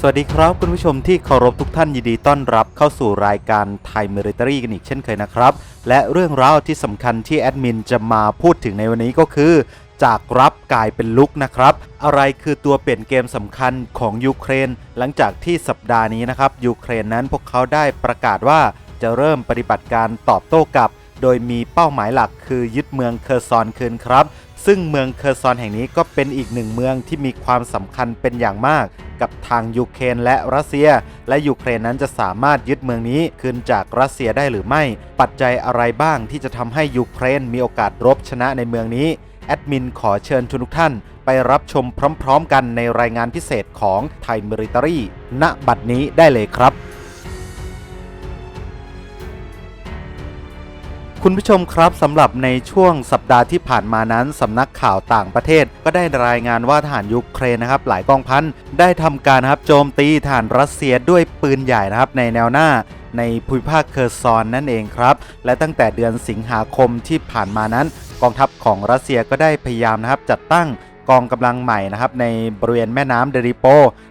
สวัสดีครับคุณผู้ชมที่เคารพทุกท่านยินดีต้อนรับเข้าสู่รายการไทยมิลิเตอรี่กันอีกเช่นเคยนะครับ และเรื่องราวที่สำคัญที่แอดมินจะมาพูดถึงในวันนี้ก็คือ จากรับกลายเป็นลุกนะครับ อะไรคือตัวเปลี่ยนเกมสำคัญของยูเครน หลังจากที่สัปดาห์นี้นะครับยูเครนนั้นพวกเขาได้ประกาศว่าจะเริ่มปฏิบัติการตอบโต้กลับ โดยมีเป้าหมายหลักคือยึดเมืองเคอร์ซอนคืนครับ ซึ่งเมืองเคอร์ซอนแห่งนี้ก็เป็นอีกหนึ่งเมืองที่มีความสำคัญเป็นอย่างมาก กับทางยูเครนและรัสเซีย และยูเครนนั้นจะสามารถยึดเมืองนี้คืนจากรัสเซียได้หรือไม่ ปัจจัยอะไรบ้างที่จะทำให้ยูเครนมีโอกาสรบชนะในเมืองนี้แอดมินขอเชิญทุกท่าน ไปรับชมพร้อม ๆ กันในรายงานพิเศษของไทยมิริตารีณบัดนี้ได้เลยครับ คุณผู้ชมครับสำหรับในช่วงสัปดาห์ที่ผ่านมานั้นสำนักข่าวต่างประเทศ ก็ได้รายงานว่าทหารยูเครนนะครับ หลายกองพันได้ทำการครับโจมตีทหารรัสเซียด้วยปืนใหญ่นะครับในแนวหน้าในภูมิภาคเคอร์ซอนนั่นเองครับ และตั้งแต่เดือนสิงหาคมที่ผ่านมานั้น กองทัพของรัสเซียก็ได้พยายามนะครับจัดตั้งกองกำลังใหม่นะครับในบริเวณแม่น้ำเดริโป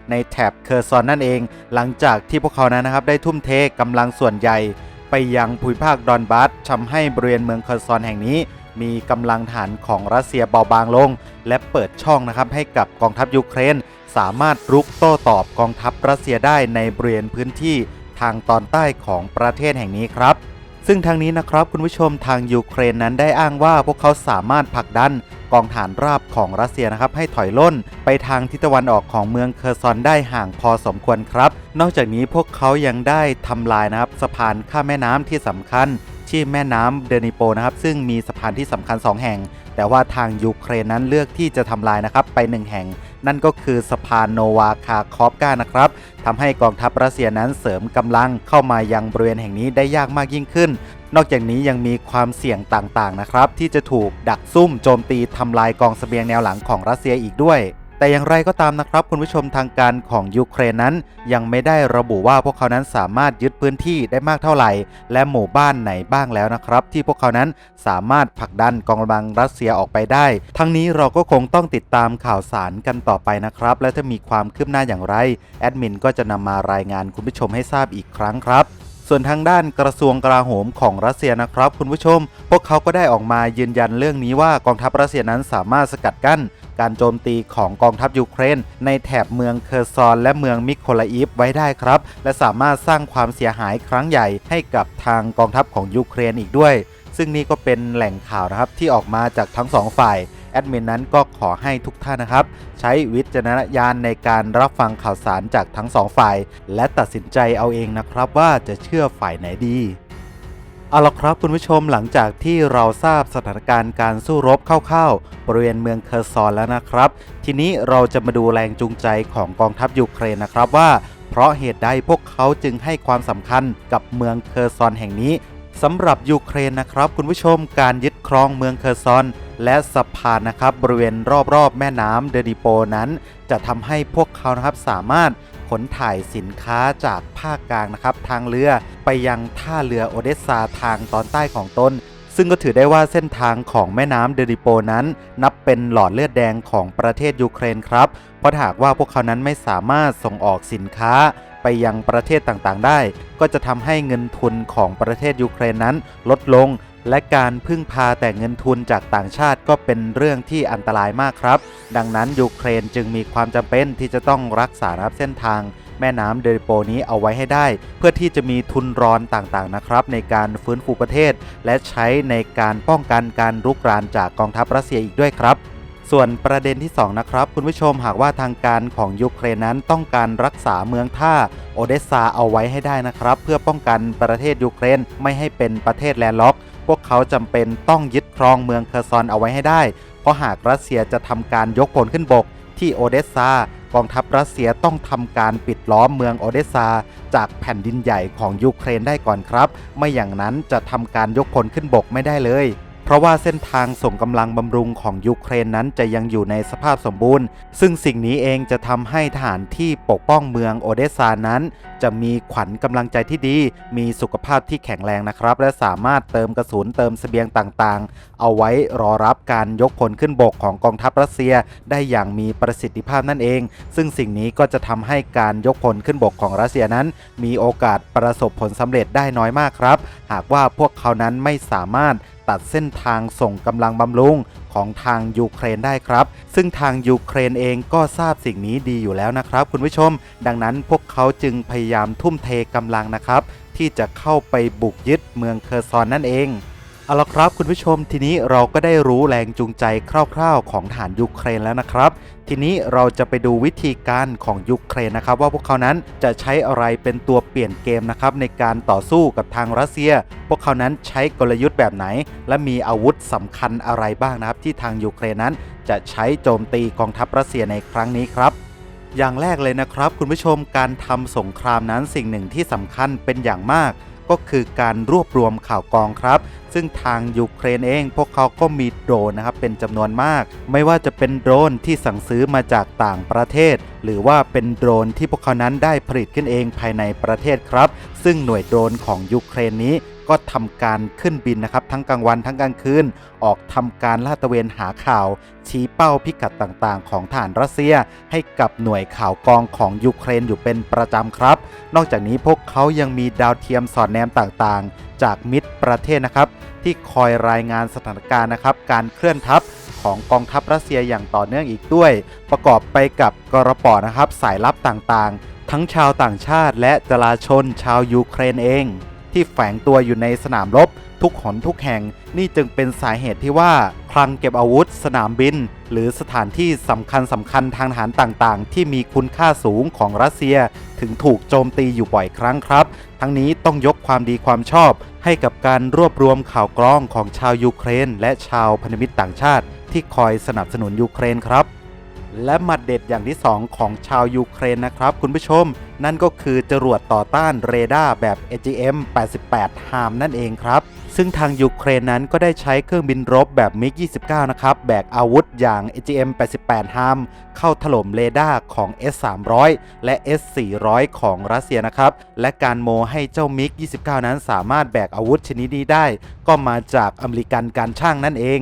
ในแถบเคอร์ซอนนั่นเอง หลังจากที่พวกเขานั้นนะครับได้ทุ่มเทกำลังส่วนใหญ่ ไปยังภูมิภาคดอนบัสทำให้บริเวณเมืองเคอร์ซอนแห่งนี้ มีกำลังฐานของรัสเซียเบาบางลง และเปิดช่องนะครับให้กับกองทัพยูเครน สามารถรุกโต้ตอบกองทัพรัสเซียได้ในบริเวณพื้นที่ทางตอนใต้ของประเทศแห่งนี้ครับ ซึ่งทางนี้นะครับคุณผู้ชมทางยูเครนนั้นได้อ้างว่าพวกเขาสามารถผลักดันกองฐานราบของรัสเซียนะครับให้ถอยล่น ไปทางทิศตะวันออกของเมืองเคอร์ซอนได้ห่างพอสมควรครับ นอกจากนี้พวกเขายังได้ทำลายนะครับสะพานข้ามแม่น้ำที่สำคัญที่แม่น้ำเดนิโปนะครับซึ่งมีสะพานที่สำคัญ 2 แห่ง แต่ว่าทางยูเครนนั้นเลือกที่จะทำลายนะครับไป 1 แห่ง นั่นก็คือสะพานโนวาคาคอฟกานะครับทำให้กองทัพรัสเซียนั้นเสริมกำลังเข้ามายังบริเวณแห่งนี้ได้ยากมากยิ่งขึ้น นอกจากนี้ยังมีความเสี่ยงต่างๆนะครับ ที่จะถูกดักซุ่มโจมตีทำลายกองเสบียงแนวหลังของรัสเซียอีกด้วย แต่อย่างไรก็ตามนะครับ คุณผู้ชมทางการของยูเครนนั้น ยังไม่ได้ระบุว่าพวกเขานั้นสามารถยึดพื้นที่ได้มากเท่าไหร่ และหมู่บ้านไหนบ้างแล้วนะครับ ที่พวกเขานั้นสามารถผลักดันกองกำลังรัสเซียออกไปได้ ทั้งนี้เราก็คงต้องติดตามข่าวสารกันต่อไปนะครับ และถ้ามีความคืบหน้าอย่างไรแอดมินก็จะนำมารายงานคุณผู้ชมให้ทราบอีกครั้งครับส่วนทางด้านกระทรวงกลาโหมของรัสเซียนะครับ คุณผู้ชม พวกเขาก็ได้ออกมายืนยันเรื่องนี้ว่ากองทัพรัสเซียนั้นสามารถสกัดกั้น การโจมตีของกองทัพยูเครน ในแถบเมืองเคอร์ซอนและเมืองมิโคลาอีฟไว้ได้ครับ และสามารถสร้างความเสียหายครั้งใหญ่ให้กับทางกองทัพของยูเครนอีกด้วย ซึ่งนี่ก็เป็นแหล่งข่าวนะครับที่ออกมาจากทั้งสองฝ่ายแอดมินนั้นก็ขอให้ทุกท่านนะครับ ใช้วิจารณญาณในการรับฟังข่าวสารจากทั้งสองฝ่าย และตัดสินใจเอาเองนะครับว่าจะเชื่อฝ่ายไหนดี เอาละครับคุณผู้ชมหลังจากที่เราทราบสถานการณ์การสู้รบคร่าวๆบริเวณเมืองเคอร์ซอนแล้วนะครับ ทีนี้เราจะมาดูแรงจูงใจของกองทัพยูเครนนะครับว่า เพราะเหตุใดพวกเขาจึงให้ความสำคัญกับเมืองเคอร์ซอนแห่งนี้สำหรับยูเครนนะครับคุณผู้ชมการยึดครองเมืองเคอร์ซอน และสะพานนะครับบริเวณรอบๆ แม่น้ำเดนิโปนั้น จะทำให้พวกเขานะครับสามารถ ขนถ่ายสินค้าจากภาคกลางนะครับทางเรือไปยังท่าเรือโอเดสซาทางตอนใต้ของตนซึ่งก็ถือได้ว่าเส้นทางของแม่น้ำเดริโปนั้น นับเป็นหลอดเลือดแดงของประเทศยูเครนครับ เพราะหากว่าพวกเขานั้นไม่สามารถส่งออกสินค้าไปยังประเทศต่างๆได้ ก็จะทำให้เงินทุนของประเทศยูเครนนั้นลดลง และการพึ่งพาแต่เงินทุนจากต่างชาติก็เป็นเรื่องที่อันตรายมากครับ ดังนั้นยูเครนจึงมีความจำเป็นที่จะต้องรักษารับเส้นทางแม่น้ำเดริโปนี้เอาไว้ให้ได้ เพื่อที่จะมีทุนรอนต่างๆนะครับ ในการฟื้นฟูประเทศ และใช้ในการป้องกันการรุกรานจากกองทัพรัสเซียอีกด้วยครับส่วนประเด็นที่ 2 นะครับ คุณผู้ชมหากว่าทางการของยูเครนนั้นต้องการรักษาเมืองท่าโอเดสซาเอาไว้ให้ได้นะครับ เพื่อป้องกันประเทศยูเครนไม่ให้เป็นประเทศแลนด์ล็อก พวกเขาจำเป็นต้องยึดครองเมืองเคอร์ซอนเอาไว้ให้ได้ เพราะหากรัสเซียจะทำการยกพลขึ้นบกที่โอเดสซากองทัพรัสเซียต้องทำการปิดล้อมเมืองโอเดสซา จากแผ่นดินใหญ่ของยูเครนได้ก่อนครับ ไม่อย่างนั้นจะทำการยกพลขึ้นบกไม่ได้เลย เพราะว่าเส้นทางส่งกำลังบำรุงของยูเครนนั้นจะยังอยู่ในสภาพสมบูรณ์ ซึ่งสิ่งนี้เองจะทำให้ทหารที่ปกป้องเมืองโอเดสซานั้น จะมีขวัญกำลังใจที่ดี มีสุขภาพที่แข็งแรงนะครับ และสามารถเติมกระสุนเติมเสบียงต่างๆ เอาไว้รอรับการยกพลขึ้นบกของกองทัพรัสเซีย ได้อย่างมีประสิทธิภาพนั่นเอง ซึ่งสิ่งนี้ก็จะทำให้การยกพลขึ้นบกของรัสเซียนั้น มีโอกาสประสบผลสำเร็จได้น้อยมากครับ หากว่าพวกเขานั้นไม่สามารถ ตัดเส้นทางส่งกำลังบำรุงของทางยูเครนได้ครับ ซึ่งทางยูเครนเองก็ทราบสิ่งนี้ดีอยู่แล้วนะครับ คุณผู้ชม ดังนั้นพวกเขาจึงพยายามทุ่มเทกำลังนะครับ ที่จะเข้าไปบุกยึดเมืองเคอร์ซอนนั่นเอง เอาละครับคุณผู้ชมทีนี้เราก็ได้รู้แรงจูงใจคร่าวๆ ของฐานยูเครนแล้วนะครับ ทีนี้เราจะไปดูวิธีการของยูเครนนะครับ ว่าพวกเขานั้นจะใช้อะไรเป็นตัวเปลี่ยนเกมนะครับในการต่อสู้กับทางรัสเซีย พวกเขานั้นใช้กลยุทธ์แบบไหน และมีอาวุธสำคัญอะไรบ้างนะครับ ที่ทางยูเครนนั้นจะใช้โจมตีกองทัพรัสเซียในครั้งนี้ครับอย่างแรกเลยนะครับ คุณผู้ชมการทำสงครามนั้นสิ่งหนึ่งที่สำคัญเป็นอย่างมาก ก็คือการรวบรวมข่าวกรองครับ ซึ่งทางยูเครนเอง พวกเขาก็มีโดรนนะครับเป็นจำนวนมาก ไม่ว่าจะเป็นโดรนที่สั่งซื้อมาจากต่างประเทศ หรือว่าเป็นโดรนที่พวกเขานั้นได้ผลิตขึ้นเองภายในประเทศครับ ซึ่งหน่วยโดรนของยูเครนนี้ ก็ทำการขึ้นบินนะครับ ทั้งกลางวันทั้งกลางคืนออกทำการลาดตระเวนหาข่าว ชี้เป้าพิกัดต่างๆ ของฐานรัสเซีย ให้กับหน่วยข่าวกองของยูเครนอยู่เป็นประจำครับ นอกจากนี้พวกเขายังมีดาวเทียมสอดแนมต่างๆ จากมิตรประเทศนะครับ ที่คอยรายงานสถานการณ์นะครับ การเคลื่อนทัพของกองทัพรัสเซียอย่างต่อเนื่องอีกด้วย ประกอบไปกับกรปอนะครับ สายลับต่างๆ ทั้งชาวต่างชาติและจลาชนชาวยูเครนเอง ที่แฝงตัวอยู่ในสนามรบ ทุกหนทุกแห่ง นี่จึงเป็นสาเหตุที่ว่าคลังเก็บอาวุธ สนามบิน หรือสถานที่สำคัญสำคัญทางทหารต่างๆ ที่มีคุณค่าสูงของรัสเซีย ถึงถูกโจมตีอยู่บ่อยครั้งครับ ทั้งนี้ต้องยกความดีความชอบ ให้กับการรวบรวมข่าวกรองของชาวยูเครน และชาวพันธมิตรต่างชาติ ที่คอยสนับสนุนยูเครนครับ และหมัดเด็ดอย่างที่ 2 ของชาวยูเครนนะครับ คุณผู้ชม นั่นก็คือจรวดต่อต้านเรดาร์แบบ AGM 88 HARM นั่นเองครับ ซึ่งทางยูเครนนั้นก็ได้ใช้เครื่องบินรบแบบ MiG 29 นะครับ แบกอาวุธอย่าง AGM 88 HARM เข้าถล่มเรดาร์ของ S300 และ S400 ของรัสเซียนะครับ และการโมให้เจ้า MiG 29 นั้นสามารถแบกอาวุธชนิดนี้ได้ ก็มาจากอเมริกันการช่างนั่นเอง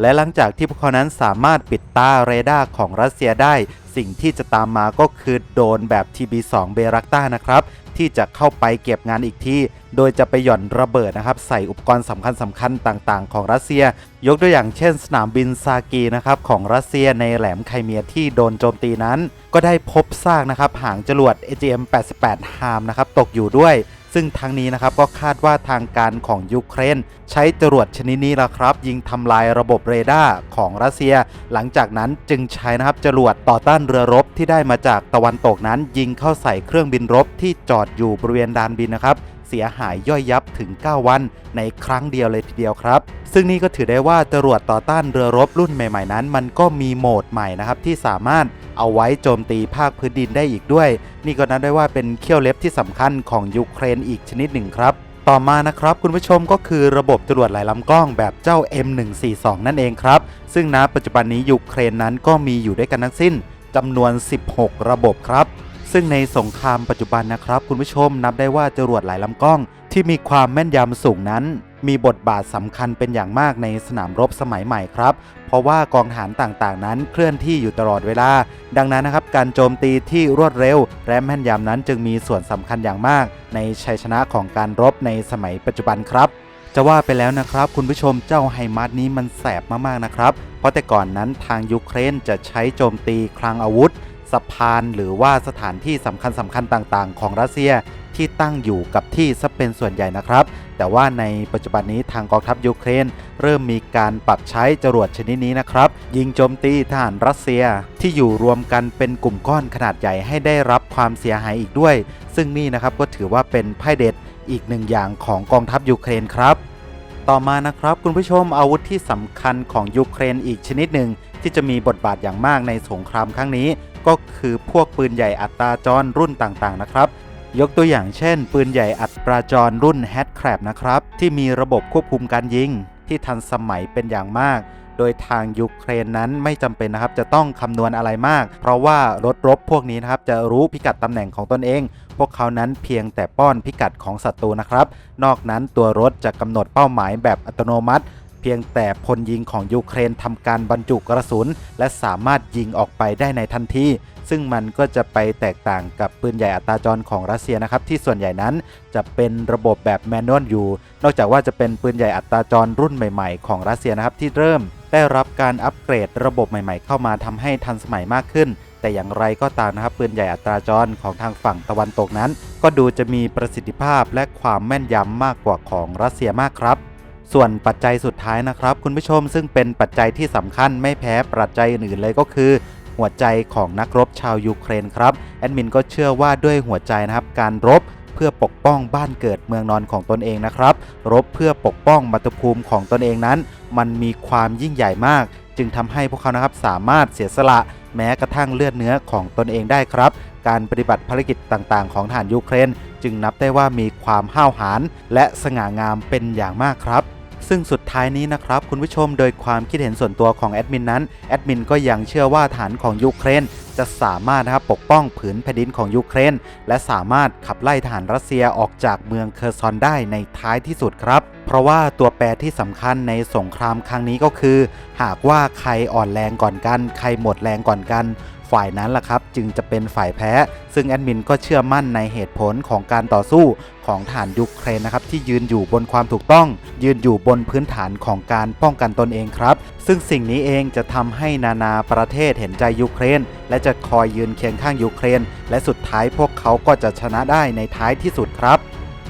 และหลังจากที่พวกเขานั้นสามารถปิดตาเรดาร์ของรัสเซียได้ สิ่งที่จะตามมาก็คือโดนแบบ TB2 เบรักต้านะครับ ที่จะเข้าไปเก็บงานอีกที่โดยจะไปหย่อนระเบิดนะครับ ใส่อุปกรณ์สำคัญสำคัญต่างๆ ของรัสเซีย ยกตัวอย่างเช่น สนามบินซากีนะครับของรัสเซียในแหลมไคเมียที่โดนโจมตีนั้น ก็ได้พบซากนะครับหางจรวด AGM-88 HARM นะครับตกอยู่ด้วย ซึ่งทั้งนี้นะครับก็คาดว่าทางการของยูเครน ใช้จรวดชนิดนี้ละครับ ยิงทำลายระบบเรดาร์ของรัสเซีย หลังจากนั้นจึงใช้นะครับจรวดต่อต้านเรือรบที่ได้มาจากตะวันตกนั้น ยิงเข้าใส่เครื่องบินรบที่จอดอยู่บริเวณดานบินนะครับ สียหายย่อยยับถึง 9 วัน ในครั้งเดียวเลยทีเดียวครับ ซึ่งนี่ก็ถือได้ว่าจรวดต่อต้านเรือรบรุ่นใหม่ๆนั้น มันก็มีโหมดใหม่นะครับที่สามารถเอาไว้โจมตีภาคพื้นดินได้อีกด้วย นี่ก็นับได้ว่าเป็นเขี้ยวเล็บที่สำคัญของยูเครนอีกชนิดหนึ่งครับต่อมานะครับคุณผู้ชมก็คือระบบจรวดหลายลำกล้องแบบเจ้า M142 นั่นเองครับ ซึ่งณปัจจุบันนี้ยูเครนนั้นก็มีอยู่ด้วยกันทั้งสิ้นจำนวน 16 ระบบครับ ซึ่งในสงครามปัจจุบันนะครับ คุณผู้ชมนับได้ว่าจรวดหลายลำกล้อง ที่มีความแม่นยำสูงนั้น มีบทบาทสำคัญเป็นอย่างมากในสนามรบสมัยใหม่ครับ เพราะว่ากองทหารต่างๆ นั้นเคลื่อนที่อยู่ตลอดเวลา ดังนั้นนะครับการโจมตีที่รวดเร็ว และแม่นยำนั้นจึงมีส่วนสำคัญอย่างมาก ในชัยชนะของการรบในสมัยปัจจุบันครับจะว่าไปแล้วนะครับ คุณผู้ชมเจ้าไฮมาร์นี้มันแสบมากๆนะครับ เพราะแต่ก่อนนั้นทางยูเครนจะใช้โจมตีคลังอาวุธ สะพานหรือว่าสถานที่สำคัญสำคัญต่างๆ ของรัสเซียที่ตั้งอยู่กับที่ซะเป็นส่วนใหญ่นะครับ แต่ว่าในปัจจุบันนี้ทางกองทัพยูเครน เริ่มมีการปรับใช้จรวดชนิดนี้นะครับ ยิงโจมตีทหารรัสเซียที่อยู่รวมกันเป็นกลุ่มก้อนขนาดใหญ่ให้ได้รับความเสียหายอีกด้วย ซึ่งนี่นะครับก็ถือว่าเป็นไพ่เด็ดอีกหนึ่งอย่างของกองทัพยูเครนครับ ต่อมานะครับคุณผู้ชมอาวุธที่สำคัญของยูเครนอีกชนิดหนึ่งที่จะมีบทบาทอย่างมากในสงครามครั้งนี้ ก็คือพวกปืนใหญ่อัตราจรรุ่นต่างๆนะครับ ยกตัวอย่างเช่น ปืนใหญ่อัตราจรรุ่น h a t c r a b นะครับที่มีระบบควบคุมการยิง ที่ทันสมัยเป็นอย่างมาก โดยทางยูเครนนั้นไม่จำเป็นนะครับจะต้องคำนวณอะไรมาก เพราะว่ารถรบพวกนี้นะครับจะรู้พิกัดตำแหน่งของตนเอง พวกเขานั้นเพียงแต่ป้อนพิกัดของศัตรูนะครับ นอกนั้นตัวรถจะกำหนดเป้าหมายแบบอัตโนมัติเพียงแต่พลยิงของยูเครนทำการบรรจุกระสุน และสามารถยิงออกไปได้ในทันที ซึ่งมันก็จะไปแตกต่างกับปืนใหญ่อัตราจรของรัสเซียนะครับ ที่ส่วนใหญ่นั้นจะเป็นระบบแบบแมนนวลอยู่ นอกจากว่าจะเป็นปืนใหญ่อัตราจรรุ่นใหม่ ๆ ของรัสเซียนะครับที่เริ่ม ได้รับการอัปเกรดระบบใหม่ๆ เข้ามาทำให้ทันสมัยมากขึ้น แต่อย่างไรก็ตามนะครับปืนใหญ่อัตราจรของทางฝั่งตะวันตกนั้น ก็ดูจะมีประสิทธิภาพและความแม่นยำมากกว่าของรัสเซียมากครับส่วนปัจจัยสุดท้ายนะครับ คุณผู้ชมซึ่งเป็นปัจจัยที่สำคัญไม่แพ้ปัจจัยอื่นเลยก็คือ หัวใจของนักรบชาวยูเครนครับ แอดมินก็เชื่อว่าด้วยหัวใจนะครับการรบ เพื่อปกป้องบ้านเกิดเมืองนอนของตนเองนะครับ รบเพื่อปกป้องมัตภูมิของตนเองนั้น มันมีความยิ่งใหญ่มาก จึงทำให้พวกเขานะครับสามารถเสียสละแม้กระทั่งเลือดเนื้อของตนเองได้ครับ การปฏิบัติภารกิจต่างๆ ของทหารยูเครน จึงนับได้ว่ามีความห้าวหาญและสง่างามเป็นอย่างมากครับซึ่งสุดท้ายนี้นะครับ คุณผู้ชมโดยความคิดเห็นส่วนตัวของแอดมินนั้น แอดมินก็ยังเชื่อว่าฐานของยูเครน จะสามารถนะครับปกป้องผืนแผ่นดินของยูเครน และสามารถขับไล่ทหารรัสเซียออกจากเมืองเคอร์ซอนได้ในท้ายที่สุดครับ เพราะว่าตัวแปรที่สำคัญในสงครามครั้งนี้ก็คือ หากว่าใครอ่อนแรงก่อนกัน ใครหมดแรงก่อนกัน ฝ่ายนั้นล่ะครับจึงจะเป็นฝ่ายแพ้ ซึ่งแอดมินก็เชื่อมั่นในเหตุผลของการต่อสู้ของฐานยูเครนนะครับที่ยืนอยู่บนความถูกต้อง ยืนอยู่บนพื้นฐานของการป้องกันตนเองครับ ซึ่งสิ่งนี้เองจะทำให้นานาประเทศเห็นใจยูเครน และจะคอยยืนเคียงข้างยูเครน และสุดท้ายพวกเขาก็จะชนะได้ในท้ายที่สุดครับ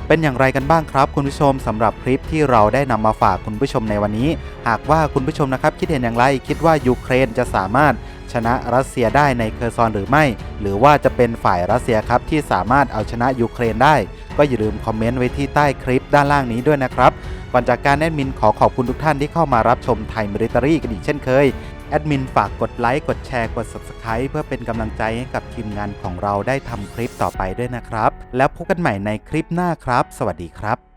เป็นอย่างไรกันบ้างครับคุณผู้ชมสำหรับคลิปที่เราได้นำมาฝากคุณผู้ชมในวันนี้ หากว่าคุณผู้ชมนะครับคิดเห็นอย่างไรคิดว่ายูเครนจะสามารถ ชนะรัสเซียได้ในเคอร์ซอนหรือไม่ หรือว่าจะเป็นฝ่ายรัสเซียครับที่สามารถเอาชนะยูเครนได้ ก็อย่าลืมคอมเมนต์ไว้ที่ใต้คลิปด้านล่างนี้ด้วยนะครับก่อนจากการแอดมินขอขอบคุณทุกท่านที่เข้ามารับชมไทยมิลิตารีกันอีกเช่นเคยแอดมินฝากกดไลค์กดแชร์กด Subscribe เพื่อเป็นกำลังใจให้กับทีมงานของเราได้ทำคลิปต่อไปด้วยนะครับ แล้วพบกันใหม่ในคลิปหน้าครับ สวัสดีครับ